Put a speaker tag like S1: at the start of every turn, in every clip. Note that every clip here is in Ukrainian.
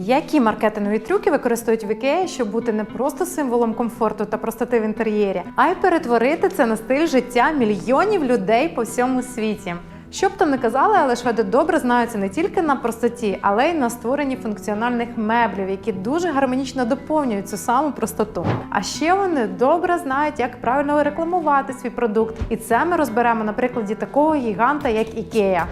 S1: Які маркетингові трюки використовують в IKEA, щоб бути не просто символом комфорту та простоти в інтер'єрі, а й перетворити це на стиль життя мільйонів людей по всьому світі? Що б там не казали, але шведи добре знаються не тільки на простоті, але й на створенні функціональних меблів, які дуже гармонічно доповнюють цю саму простоту. А ще вони добре знають, як правильно рекламувати свій продукт. І це ми розберемо на прикладі такого гіганта, як IKEA.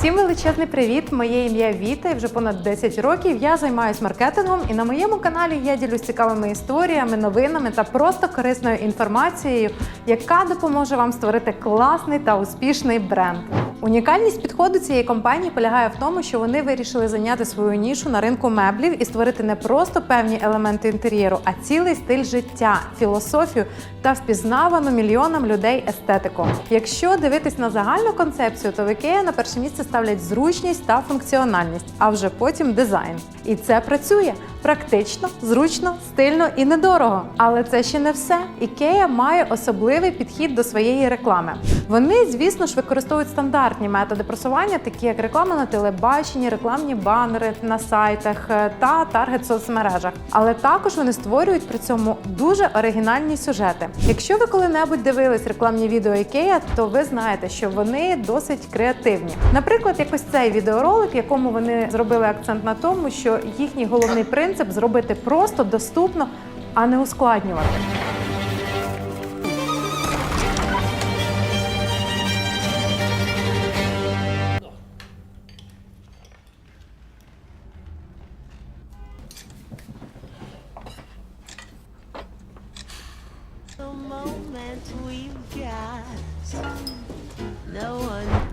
S1: Всім величезний привіт! Моє ім'я Віта і вже понад 10 років я займаюся маркетингом, і на моєму каналі я ділюсь цікавими історіями, новинами та просто корисною інформацією, яка допоможе вам створити класний та успішний бренд. Унікальність підходу цієї компанії полягає в тому, що вони вирішили зайняти свою нішу на ринку меблів і створити не просто певні елементи інтер'єру, а цілий стиль життя, філософію та впізнавану мільйонам людей естетику. Якщо дивитись на загальну концепцію, то в IKEA на перше місце ставлять зручність та функціональність, а вже потім дизайн. І це працює практично, зручно, стильно і недорого. Але це ще не все. IKEA має особливий підхід до своєї реклами. Вони, звісно ж, використовують стандартні методи просування, такі як реклама на телебаченні, рекламні банери на сайтах е, та таргет соцмережах. Але також вони створюють при цьому дуже оригінальні сюжети. Якщо ви коли-небудь дивились рекламні відео IKEA, то ви знаєте, що вони досить креативні. Наприклад, якось цей відеоролик, якому вони зробили акцент на тому, що їхній головний принцип зробити просто доступно, а не ускладнювати.
S2: We've got.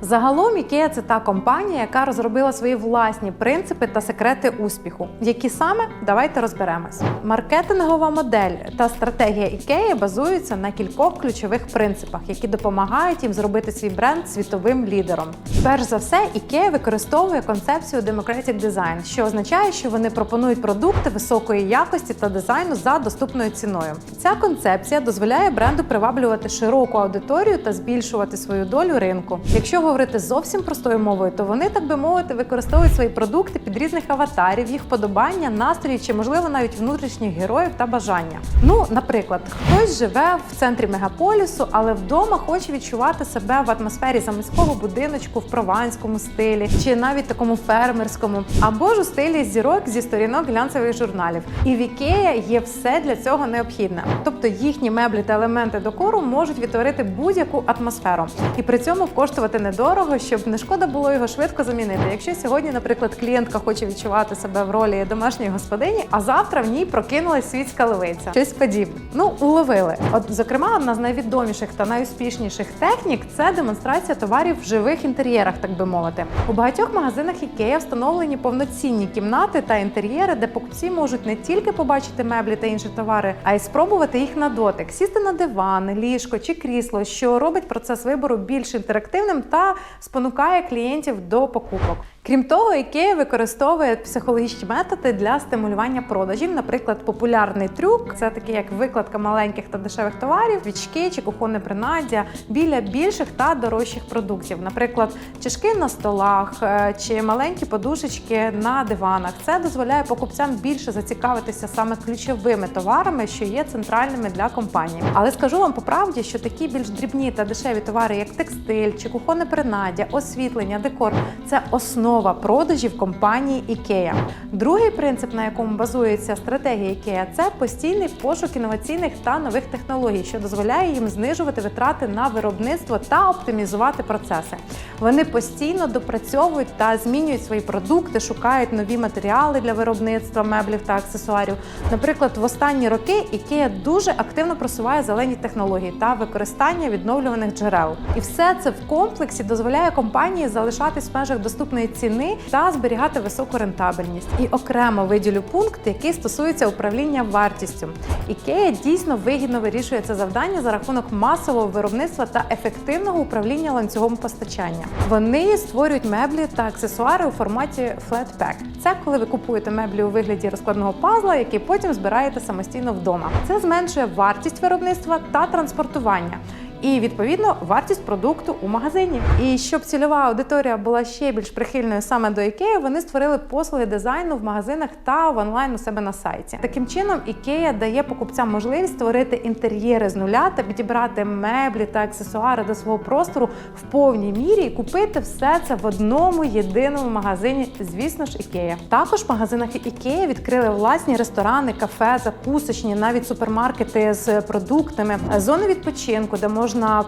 S1: Загалом IKEA – це та компанія, яка розробила свої власні принципи та секрети успіху. Які саме давайте розберемось. Маркетингова модель та стратегія IKEA базуються на кількох ключових принципах, які допомагають їм зробити свій бренд світовим лідером. Перш за все, IKEA використовує концепцію Democratic Design, що означає, що вони пропонують продукти високої якості та дизайну за доступною ціною. Ця концепція дозволяє бренду приваблювати широку аудиторію та збільшувати свою долю ринку. Якщо говорити зовсім простою мовою, то вони, так би мовити, використовують свої продукти під різних аватарів, їх вподобання, настрої чи, можливо, навіть внутрішніх героїв та бажання. Ну, наприклад, хтось живе в центрі мегаполісу, але вдома хоче відчувати себе в атмосфері заміського будиночку в прованському стилі, чи навіть такому фермерському, або ж у стилі зірок зі сторінок глянцевих журналів. І в IKEA є все для цього необхідне. Тобто їхні меблі та елементи декору можуть відтворити будь-яку атмосферу і при цьому коштувати недорого, щоб не шкода було його швидко замінити. Якщо сьогодні, наприклад, клієнтка хоче відчувати себе в ролі домашньої господині, а завтра в ній прокинулась світська левиця. Щось подібне. Ну, уловили. От, зокрема, одна з найвідоміших та найуспішніших технік це демонстрація товарів в живих інтер'єрах, так би мовити. У багатьох магазинах IKEA встановлені повноцінні кімнати та інтер'єри, де покупці можуть не тільки побачити меблі та інші товари, а й спробувати їх на дотик, сісти на диван, ліжко чи крісло, що робить процес вибору більш інтерактивним та спонукає клієнтів до покупок. Крім того, IKEA використовує психологічні методи для стимулювання продажів. Наприклад, популярний трюк це такий як викладка маленьких та дешевих товарів, свічки чи кухонне принаддя біля більших та дорожчих продуктів. Наприклад, чашки на столах е, чи маленькі подушечки на диванах. Це дозволяє покупцям більше зацікавитися саме ключовими товарами, що є центральними для компанії. Але скажу вам по правді, що такі більш дрібні та дешеві товари, як текстиль чи кухонне принаддя, освітлення, декор це основа продажів компанії IKEA. Другий принцип, на якому базується стратегія IKEA, це постійний пошук інноваційних та нових технологій, що дозволяє їм знижувати витрати на виробництво та оптимізувати процеси. Вони постійно допрацьовують та змінюють свої продукти, шукають нові матеріали для виробництва меблів та аксесуарів. Наприклад, в останні роки IKEA дуже активно просуває зелені технології та використання відновлюваних джерел. І все це в комплексі дозволяє компанії залишатись в межах доступної ціни та зберігати високу рентабельність. І окремо виділю пункт, який стосується управління вартістю. IKEA дійсно вигідно вирішує це завдання за рахунок масового виробництва та ефективного управління ланцюгом постачання. Вони створюють меблі та аксесуари у форматі flat. Це коли ви купуєте меблі у вигляді розкладного пазла, який потім збираєте самостійно вдома. Це зменшує вартість виробництва та транспортування. І відповідно вартість продукту у магазині. І щоб цільова аудиторія була ще більш прихильною саме до IKEA, вони створили послуги дизайну в магазинах та в онлайн у себе на сайті. Таким чином, IKEA дає покупцям можливість створити інтер'єри з нуля та підібрати меблі та аксесуари до свого простору в повній мірі і купити все це в одному єдиному магазині. Звісно ж, IKEA. Також в магазинах IKEA відкрили власні ресторани, кафе, закусочні, навіть супермаркети з продуктами, зони відпочинку, де можна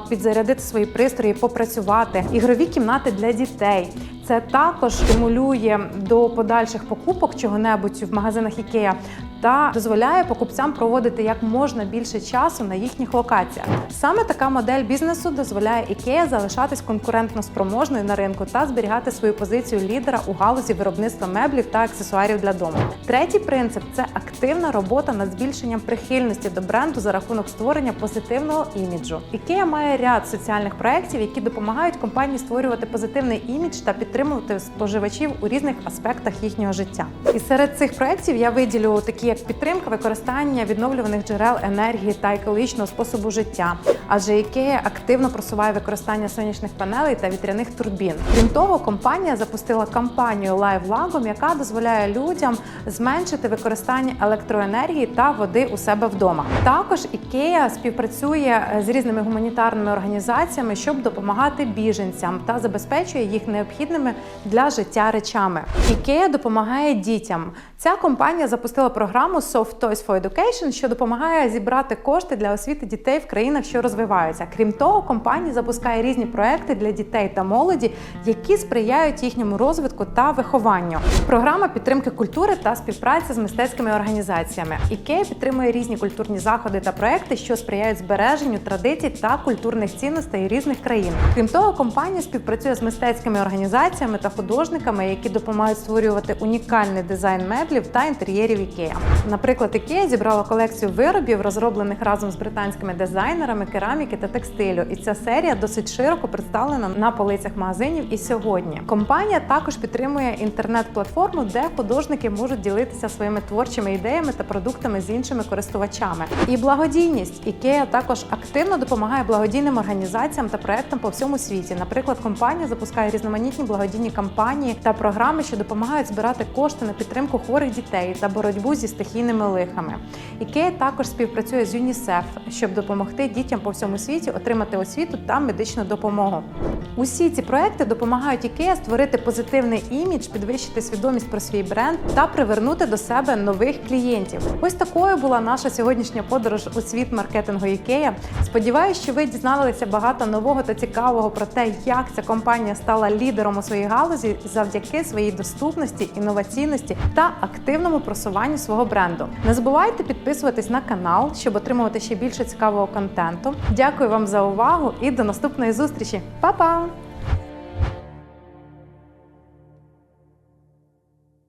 S1: підзарядити свої пристрої, попрацювати, ігрові кімнати для дітей. Це також стимулює до подальших покупок чого-небудь в магазинах IKEA та дозволяє покупцям проводити як можна більше часу на їхніх локаціях. Саме така модель бізнесу дозволяє IKEA залишатись конкурентно спроможною на ринку та зберігати свою позицію лідера у галузі виробництва меблів та аксесуарів для дому. Третій принцип це активна робота над збільшенням прихильності до бренду за рахунок створення позитивного іміджу. IKEA має ряд соціальних проєктів, які допомагають компанії створювати позитивний імідж та підтримувати споживачів у різних аспектах їхнього життя. І серед цих проєктів я виділю такі як підтримка використання відновлюваних джерел енергії та екологічного способу життя. Адже IKEA активно просуває використання сонячних панелей та вітряних турбін. Крім того, компанія запустила кампанію Live Lagom, яка дозволяє людям зменшити використання електроенергії та води у себе вдома. Також IKEA співпрацює з різними гуманітарними організаціями, щоб допомагати біженцям та забезпечує їх необхідними для життя речами. IKEA допомагає дітям. Ця компанія запустила програму Soft Toys for Education, що допомагає зібрати кошти для освіти дітей в країнах, що розвиваються. Крім того, компанія запускає різні проекти для дітей та молоді, які сприяють їхньому розвитку та вихованню. Програма підтримки культури та співпраці з мистецькими організаціями. IKEA підтримує різні культурні заходи та проекти, що сприяють збереженню традицій та культурних цінностей різних країн. Крім того, компанія співпрацює з мистецькими організаціями та художниками, які допомагають створювати унікальний дизайн меблів та інтер'єрів IKEA. Наприклад, IKEA зібрала колекцію виробів, розроблених разом з британськими дизайнерами кераміки та текстилю. І ця серія досить широко представлена на полицях магазинів і сьогодні. Компанія також підтримує інтернет-платформу, де художники можуть ділитися своїми творчими ідеями та продуктами з іншими користувачами. І благодійність IKEA також активно допомагає благодійним організаціям та проектам по всьому світі. Наприклад, компанія запускає різноманітні благодійні кампанії та програми, що допомагають збирати кошти на підтримку хворих дітей та боротьбу зі стихійними лихами. IKEA також співпрацює з ЮНІСЕФ, щоб допомогти дітям по всьому світі отримати освіту та медичну допомогу. Усі ці проекти допомагають IKEA створити позитивний імідж, підвищити свідомість про свій бренд та привернути до себе нових клієнтів. Ось такою була наша сьогоднішня подорож у світ маркетингу IKEA. Сподіваюсь, що ви дізналися багато нового та цікавого про те, як ця компанія стала лідером у своїй галузі завдяки своїй доступності, інноваційності та активному просуванню свого бренду. Не забувайте підписуватись на канал, щоб отримувати ще більше цікавого контенту. Дякую вам за увагу і до наступної зустрічі. Па-па!